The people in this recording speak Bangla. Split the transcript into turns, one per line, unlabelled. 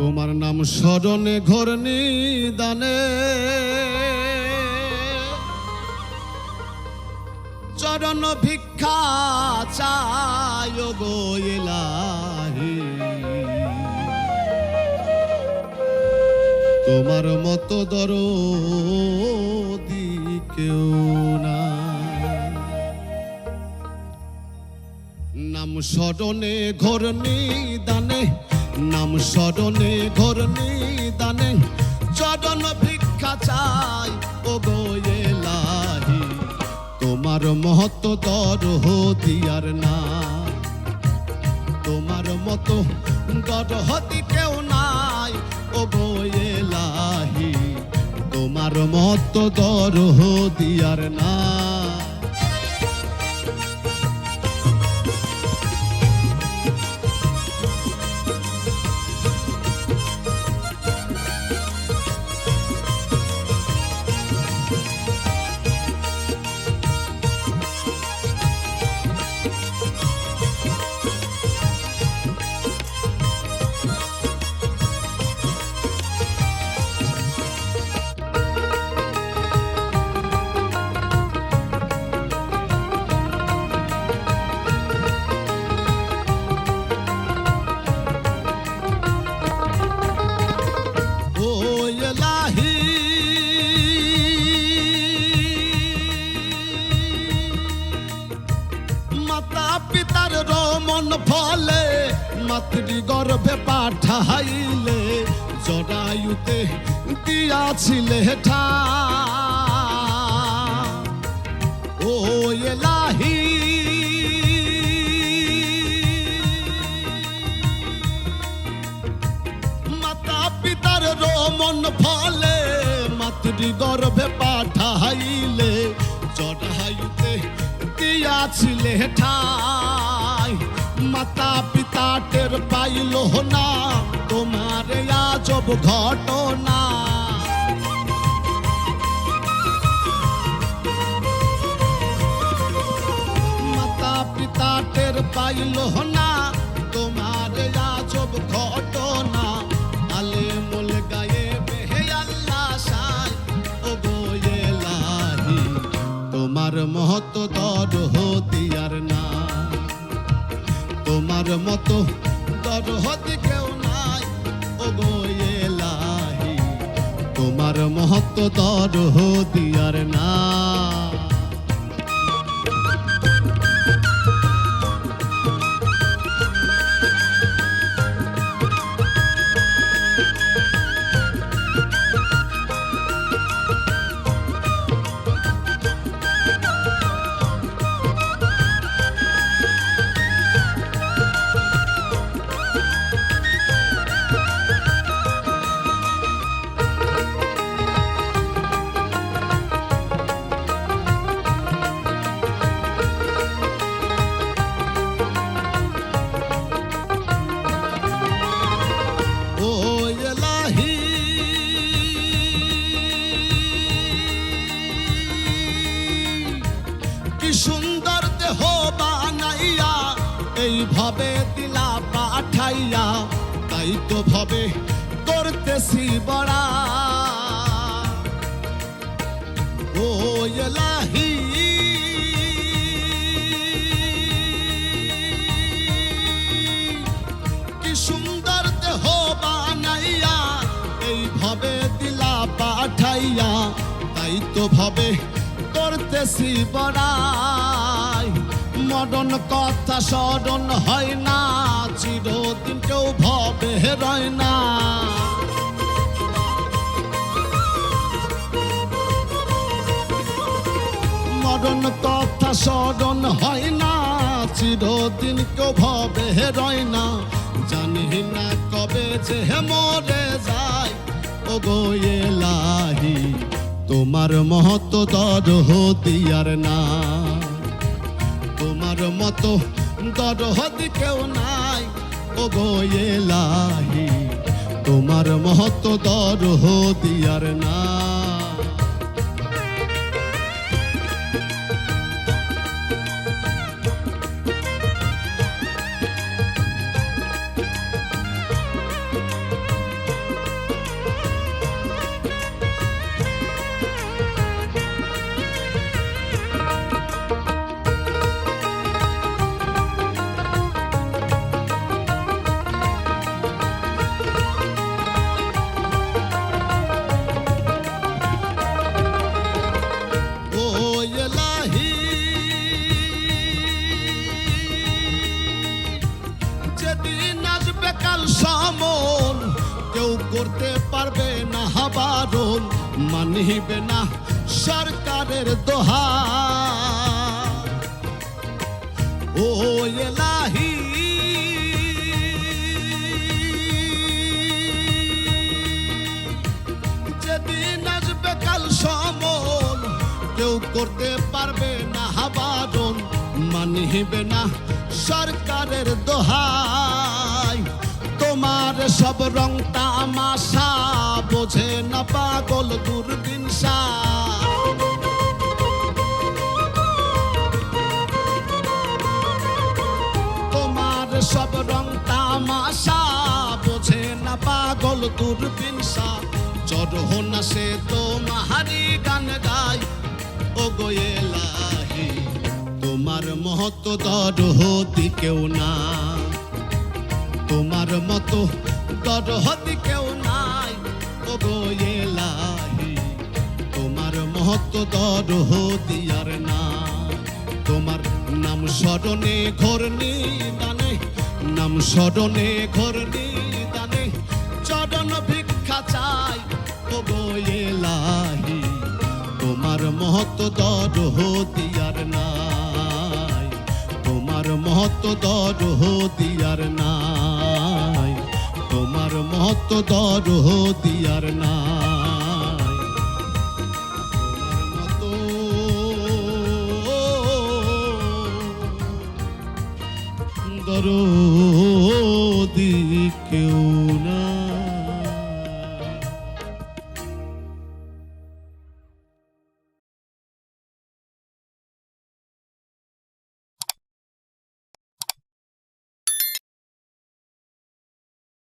তোমার নাম স্মরণে ঘর নিদানে। চরণ ভিক্ষা চায় তোমার মতো দর কেউ না নাম স্মরণে ঘর নিদানে। নাম স্মরণে ঘর নিদানে চরণ ভিক্ষা চাই ও গোয়েলাহি তোমার মহত্ব দর দিয়ার না। তোমার মতো দর হতি কেউ নাই ও গোয়েলাহি তোমার মতো দর দিয়ার না। ফলে মাতৃ গর্ভে পাঠাইলে, জরায়ুতে দিয়াছিলে ঠা ও এলাহি। মাতা পিতার রমন ফলে মাতৃ গর্ভে পাঠাইলে চড়াইতে দিয়াছিলে ঠাই মাতা পিতা টের পাইল না তোমার আজব ঘটনা মাতা পিতা টের পাইল না তোমার আজব ঘটনা আলে মোল গায়ে বেহে আল্লাহ সাই ও গোয়েলাহি তোমার মহত দর হতিয়ার না মতো দর হতে কেউ নাই। ও এলাহি তোমার মহত্ব দর সুন্দর দেহ বানাইয়া, এইভাবে দিলা পাঠাইয়া, তাই তো ভাবে করতেছি বড়া। ও এলাহি। কি সুন্দর দেহ বানাইয়া, এইভাবে দিলা পাঠাইয়া, তাই তো ভাবে করতেছি বড়াই। মডন কথা স্মরণ হয় না, চিরদিন কেউ ভবে রয় না। মরণ কথা স্মরণ হয় না, চিরদিন কেউ ভবে রয় না। জানি না কবে যে মরে যায় ও গোয়েলাহি তোমার মহত দর হতিয়ার না। তোমার মত দর হতি কেউ নাই ও বয়েলাহি তোমার মহত দর হতিয়ার না। কাল সমন। কেউ করতে পারবে না হাবারণ মানিবে না সরকারের দোহা ও এলাহি। যেদিন আসবে কাল সমন, কেউ করতে পারবে না হাবারণ মানিবে না সরকারের দোহাই তোমার সব রং তামাশা, বোঝে না পাগল দূরদিন তোমার সব রং তামাশা, বোঝে না পাগল দূরবিনসা জড় না সে তো মাহারি গান গাই ও গোয়েলাহি তোমার মহত দর হতি কেউ না। তোমার মতো গরহতি কেউ নাই ও গোয়েলাহি তোমার মহত দর হতি আর না তোমার নাম স্মরণে ঘোর দানে, নাম স্মরণে ঘোর দানে। চরণ ভিক্ষা চাই ও গোয়েলাহি তোমার মহত দর হতি আর নাই। তোমার মহত দর আর নাই। মতো দরহ দিয়ার নাই। মতো কেউ না